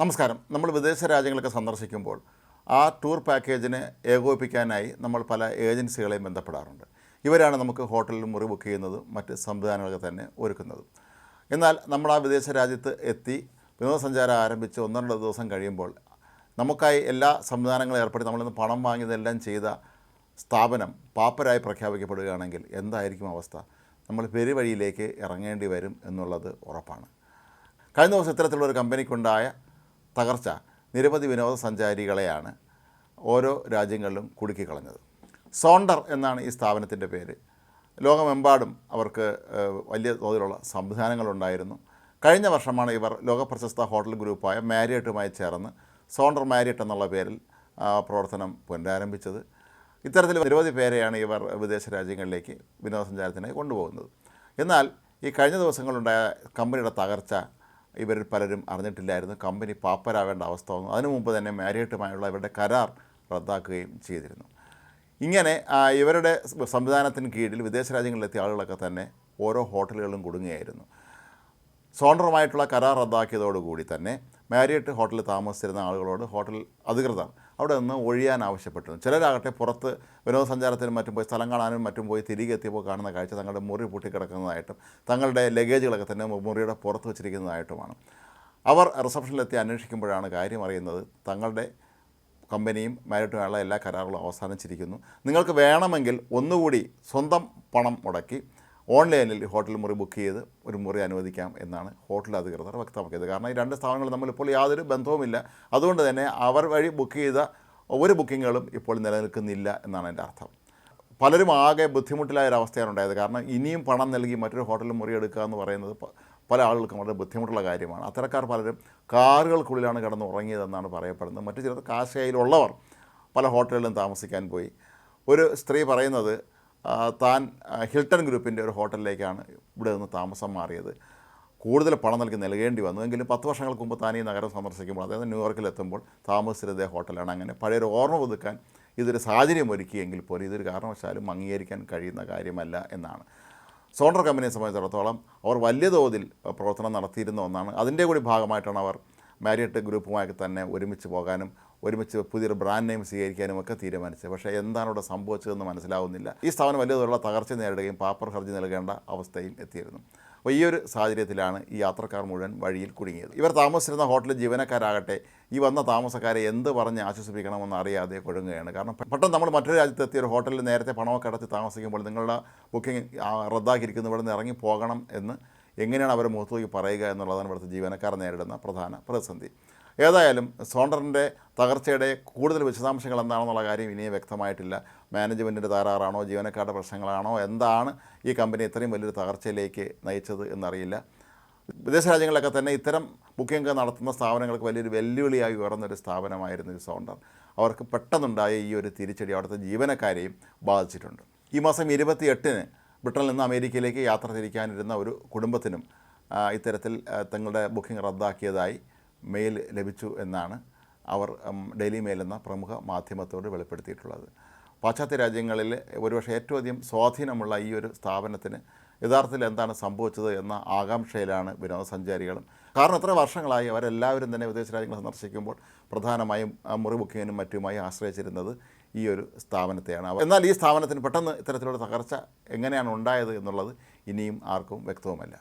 നമസ്കാരം. നമ്മൾ വിദേശ രാജ്യങ്ങളൊക്കെ സന്ദർശിക്കുമ്പോൾ ആ ടൂർ പാക്കേജിനെ ഏകോപിപ്പിക്കാനായി നമ്മൾ പല ഏജൻസികളെയും ബന്ധപ്പെടാറുണ്ട്. ഇവരാണ് നമുക്ക് ഹോട്ടലിൽ മുറി ബുക്ക് ചെയ്യുന്നതും മറ്റ് സംവിധാനങ്ങളൊക്കെ തന്നെ ഒരുക്കുന്നതും. എന്നാൽ നമ്മൾ ആ വിദേശ രാജ്യത്ത് എത്തി വിനോദസഞ്ചാരം ആരംഭിച്ച് ഒന്നോ രണ്ടോ ദിവസം കഴിയുമ്പോൾ നമുക്കായി എല്ലാ സംവിധാനങ്ങളും ഏർപ്പെടുത്തി നമ്മളിന്ന് പണം വാങ്ങിയതെല്ലാം ചെയ്ത സ്ഥാപനം പാപ്പരായി പ്രഖ്യാപിക്കപ്പെടുകയാണെങ്കിൽ എന്തായിരിക്കും അവസ്ഥ? നമ്മൾ പെരുവഴിയിലേക്ക് ഇറങ്ങേണ്ടി വരും എന്നുള്ളത് ഉറപ്പാണ്. കഴിഞ്ഞ ദിവസം ഇത്തരത്തിലുള്ള ഒരു കമ്പനിക്കുണ്ടായ തകർച്ച നിരവധി വിനോദസഞ്ചാരികളെയാണ് ഓരോ രാജ്യങ്ങളിലും കുടുക്കിക്കളഞ്ഞത്. സോണ്ടർ എന്നാണ് ഈ സ്ഥാപനത്തിന്റെ പേര്. ലോകമെമ്പാടും അവർക്ക് വലിയ തോതിലുള്ള സംവിധാനങ്ങളുണ്ടായിരുന്നു. കഴിഞ്ഞ വർഷമാണ് ഇവർ ലോകപ്രശസ്ത ഹോട്ടൽ ഗ്രൂപ്പായ മാരിയറ്റുമായി ചേർന്ന് സോണ്ടർ മാരിയറ്റ് എന്നുള്ള പേരിൽ പ്രവർത്തനം പുനരാരംഭിച്ചത്. ഇത്തരത്തിൽ നിരവധി പേരെയാണ് ഇവർ വിദേശ രാജ്യങ്ങളിലേക്ക് വിനോദസഞ്ചാരത്തിനായി കൊണ്ടുപോകുന്നത്. എന്നാൽ ഈ കഴിഞ്ഞ ദിവസങ്ങളുണ്ടായ കമ്പനിയുടെ തകർച്ച ഇവരിൽ പലരും അറിഞ്ഞിട്ടില്ലായിരുന്നു. കമ്പനി പാപ്പരാവേണ്ട അവസ്ഥ വന്നു. അതിനു മുമ്പ് തന്നെ മാരിയട്ടുമായുള്ള ഇവരുടെ കരാർ റദ്ദാക്കുകയും ചെയ്തിരുന്നു. ഇങ്ങനെ ഇവരുടെ സംവിധാനത്തിന് കീഴിൽ വിദേശ രാജ്യങ്ങളിലെത്തിയ ആളുകളൊക്കെ തന്നെ ഓരോ ഹോട്ടലുകളിലും കുടുങ്ങുകയായിരുന്നു. സോണ്ടറുമായിട്ടുള്ള കരാർ റദ്ദാക്കിയതോടുകൂടി തന്നെ മാരിയറ്റ് ഹോട്ടലിൽ താമസിച്ചിരുന്ന ആളുകളോട് ഹോട്ടൽ അധികൃതർ അവിടെ നിന്ന് ഒഴിയാൻ ആവശ്യപ്പെട്ടിരുന്നു ചിലരാകട്ടെ പുറത്ത് വിനോദസഞ്ചാരത്തിനും മറ്റും പോയി സ്ഥലം കാണാനും മറ്റും പോയി തിരികെ എത്തിയപ്പോൾ കാണുന്ന കാഴ്ച തങ്ങളുടെ മുറി പൊട്ടിക്കിടക്കുന്നതായിട്ടും തങ്ങളുടെ ലഗേജുകളൊക്കെ തന്നെ മുറിയുടെ പുറത്ത് വെച്ചിരിക്കുന്നതായിട്ടുമാണ്. അവർ റിസപ്ഷനിലെത്തി അന്വേഷിക്കുമ്പോഴാണ് കാര്യം അറിയുന്നത് തങ്ങളുടെ കമ്പനിയും മാരിട്ടുമായുള്ള എല്ലാ കരാറുകളും അവസാനിച്ചിരിക്കുന്നു. നിങ്ങൾക്ക് വേണമെങ്കിൽ ഒന്നുകൂടി സ്വന്തം പണം മുടക്കി ഓൺലൈനിൽ ഹോട്ടൽ മുറി ബുക്ക് ചെയ്ത് ഒരു മുറി അനുവദിക്കാം എന്നാണ് ഹോട്ടൽ അധികൃതർ വ്യക്തമാക്കിയത്. കാരണം ഈ രണ്ട് സ്ഥാപനങ്ങൾ തമ്മിൽ ഇപ്പോൾ യാതൊരു ബന്ധവുമില്ല. അതുകൊണ്ട് തന്നെ അവർ വഴി ബുക്ക് ചെയ്ത ഒരു ബുക്കിങ്ങുകളും ഇപ്പോൾ നിലനിൽക്കുന്നില്ല എന്നാണ് എന്റെ അർത്ഥം. പലരും ആകെ ബുദ്ധിമുട്ടിലായ ഒരു അവസ്ഥയാണ് ഉണ്ടായത്. കാരണം ഇനിയും പണം നൽകി മറ്റൊരു ഹോട്ടലിൽ മുറി എടുക്കുക എന്ന് പറയുന്നത് പല ആളുകൾക്കും വളരെ ബുദ്ധിമുട്ടുള്ള കാര്യമാണ്. അത്തരക്കാർ പലരും കാറുകൾക്കുള്ളിലാണ് കിടന്ന് ഉറങ്ങിയതെന്നാണ് പറയപ്പെടുന്നത്. മറ്റു ചിലത് കാശ് കയ്യിലുള്ളവർ പല ഹോട്ടലുകളിലും താമസിക്കാൻ പോയി. ഒരു സ്ത്രീ പറയുന്നത് താൻ ഹിൽട്ടൺ ഗ്രൂപ്പിന്റെ ഒരു ഹോട്ടലിലേക്കാണ് ഇവിടെ നിന്ന് താമസം മാറിയത്. കൂടുതൽ പണം നൽകി നൽകേണ്ടി വന്നു. എങ്കിലും പത്ത് വർഷങ്ങൾക്ക് മുമ്പ് താൻ ഈ നഗരം സന്ദർശിക്കുമ്പോൾ അതായത് ന്യൂയോർക്കിലെത്തുമ്പോൾ താമസിച്ചിരുന്ന ഹോട്ടലാണ്. അങ്ങനെ പഴയൊരു ഓർമ്മ പുതുക്കാൻ ഇതൊരു സാഹചര്യം ഒരുക്കിയെങ്കിൽ പോലും ഇതൊരു കാരണവശാലും അംഗീകരിക്കാൻ കഴിയുന്ന കാര്യമല്ല എന്നാണ്. സോണ്ടർ കമ്പനിയെ സംബന്ധിച്ചിടത്തോളം അവർ വലിയ തോതിൽ പ്രവർത്തനം നടത്തിയിരുന്ന ഒന്നാണ്. അതിന്റെ കൂടി ഭാഗമായിട്ടാണ് അവർ മാരിയറ്റ് ഗ്രൂപ്പുമായി തന്നെ ഒരുമിച്ച് പോകാനും ഒരുമിച്ച് പുതിയൊരു ബ്രാൻഡ് നെയിം സ്വീകരിക്കാനും ഒക്കെ തീരുമാനിച്ചത്. പക്ഷേ എന്താണ് ഇവിടെ സംഭവിച്ചതെന്ന് മനസ്സിലാവുന്നില്ല. ഈ സ്ഥാപനം വലിയ തോതിലുള്ള തകർച്ച നേരിടുകയും പാപ്പർ ഹർജി നൽകേണ്ട അവസ്ഥയും എത്തിയിരുന്നു. അപ്പോൾ ഈ ഒരു സാഹചര്യത്തിലാണ് ഈ യാത്രക്കാർ മുഴുവൻ വഴിയിൽ കുടുങ്ങിയത്. ഇവർ താമസിച്ചിരുന്ന ഹോട്ടലിൽ ജീവനക്കാരാകട്ടെ ഈ വന്ന താമസക്കാരെ എന്ത് പറഞ്ഞ് ആശ്വസിപ്പിക്കണമെന്ന് അറിയാതെ കുഴങ്ങുകയാണ്. കാരണം പെട്ടെന്ന് നമ്മൾ മറ്റൊരു രാജ്യത്ത് എത്തിയ ഒരു ഹോട്ടലിൽ നേരത്തെ പണമൊക്കെ അടച്ച് താമസിക്കുമ്പോൾ നിങ്ങളുടെ ബുക്കിംഗ് റദ്ദാക്കിയിരിക്കുന്നു ഇവിടെ നിന്ന് ഇറങ്ങി പോകണം എന്ന് എങ്ങനെയാണ് അവരെ മുഖത്ത് നോക്കി പറയുക എന്നുള്ളതാണ് ഇവിടുത്തെ ജീവനക്കാർ നേരിടുന്ന പ്രധാന പ്രതിസന്ധി. ഏതായാലും സോണ്ടറിന്റെ തകർച്ചയുടെ കൂടുതൽ വിശദാംശങ്ങൾ എന്താണെന്നുള്ള കാര്യം ഇനിയും വ്യക്തമായിട്ടില്ല. മാനേജ്മെന്റിന്റെ തകരാറാണോ ജീവനക്കാരുടെ പ്രശ്നങ്ങളാണോ എന്താണ് ഈ കമ്പനി ഇത്രയും വലിയൊരു തകർച്ചയിലേക്ക് നയിച്ചത് എന്നറിയില്ല. വിദേശ രാജ്യങ്ങളിലൊക്കെ തന്നെ ഇത്തരം ബുക്കിംഗ് നടത്തുന്ന സ്ഥാപനങ്ങൾക്ക് വലിയൊരു വെല്ലുവിളിയായി ഉയർന്നൊരു സ്ഥാപനമായിരുന്നു ഈ സോണ്ടർ. അവർക്ക് പെട്ടെന്നുണ്ടായ ഈ ഒരു തിരിച്ചടി അവിടുത്തെ ജീവനക്കാരെയും ബാധിച്ചിട്ടുണ്ട്. ഈ മാസം ഇരുപത്തി എട്ടിന് ബ്രിട്ടനിൽ നിന്ന് അമേരിക്കയിലേക്ക് യാത്ര തിരിക്കാനിരുന്ന ഒരു കുടുംബത്തിനും ഇത്തരത്തിൽ തങ്ങളുടെ ബുക്കിംഗ് റദ്ദാക്കിയതായി മെയിൽ ലഭിച്ചു എന്നാണ് അവർ ഡെയിലി മെയിൽ എന്ന പ്രമുഖ മാധ്യമത്തോട് വെളിപ്പെടുത്തിയിട്ടുള്ളത്. പാശ്ചാത്യ രാജ്യങ്ങളിൽ ഒരുപക്ഷെ ഏറ്റവും അധികം സ്വാധീനമുള്ള ഈ ഒരു സ്ഥാപനത്തിന് യഥാർത്ഥത്തിൽ എന്താണ് സംഭവിച്ചത് എന്ന ആകാംക്ഷയിലാണ് വിനോദസഞ്ചാരികളും. കാരണം എത്ര വർഷങ്ങളായി അവരെല്ലാവരും തന്നെ വിദേശ രാജ്യങ്ങൾ സന്ദർശിക്കുമ്പോൾ പ്രധാനമായും മുറി ബുക്കിങ്ങിനും മറ്റുമായി ആശ്രയിച്ചിരുന്നത് ഈ ഒരു സ്ഥാപനത്തെയാണ്. എന്നാൽ ഈ സ്ഥാപനത്തിന് പെട്ടെന്ന് ഇത്തരത്തിലുള്ള തകർച്ച എങ്ങനെയാണ് ഉണ്ടായത് എന്നുള്ളത് ഇനിയും ആർക്കും വ്യക്തവുമല്ല.